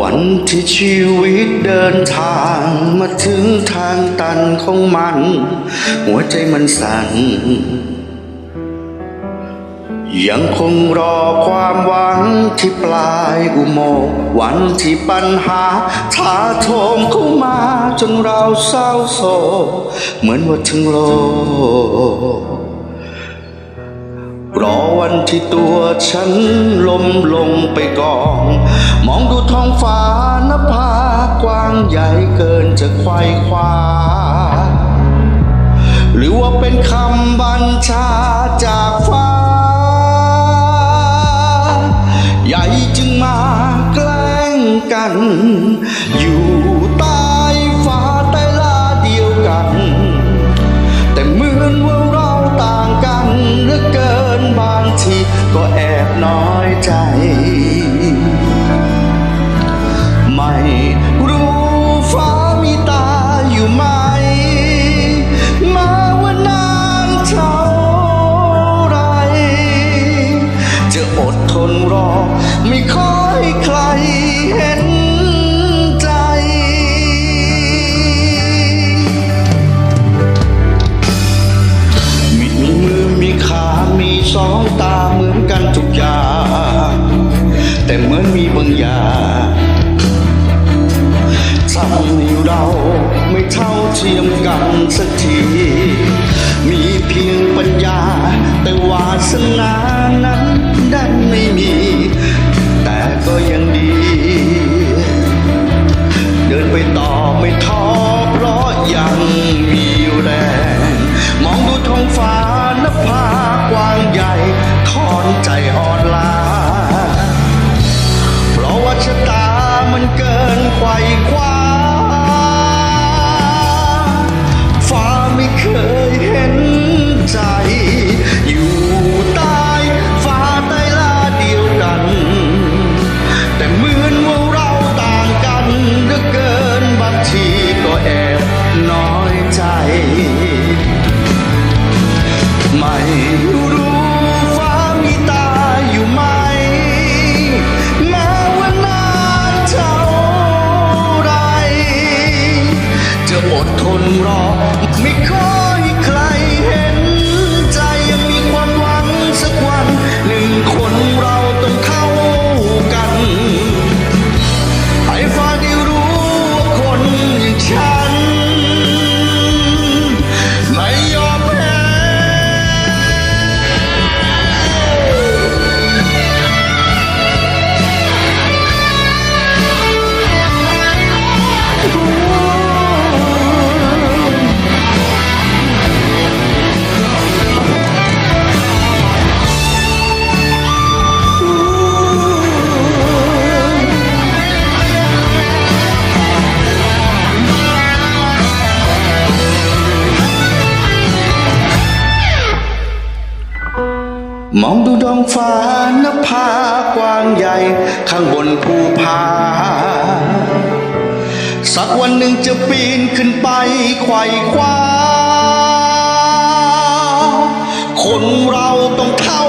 วันที่ชีวิตเดินทางมาถึงทางตันของมัน หัวใจมันสั่น ยังคงรอความหวังที่ปลายอุโมงค์วันที่ปัญหาถาโถมเข้ามาจนเราเศร้าโศกเหมือนว่าทั้งโลกรอวันที่ตัวฉันล้มลงไปกอง ท้องฟ้านภากว้างใหญ่เกินจะไขว้คว้า หรือว่าเป็นคำบัญชาจากฟ้า ใหญ่จึงมาแกล้งกัน อยู่ใต้ฟ้าใต้ลาเดียวกัน แต่เหมือนว่าเราต่างกันเหลือเกินบางทีก็แอบน้อยใจ รู้ฟ้ามีตาอยู่ไหม มาว่านานเท่าไร จะอดทนรอ ไม่ขอให้ใครเห็นใจ มีมือมีขา มีสองตาเหมือนกันทุกอย่าง เราไม่เท่าเทียมกันสักที มีเพียงปัญญาแต่วาสนานั้นดัน มองดูดวงฟ้านภากว้างใหญ่ ข้างบนภูผาสักวันหนึ่งจะปีนขึ้นไปไขว่คว้าคนเราต้องเท่า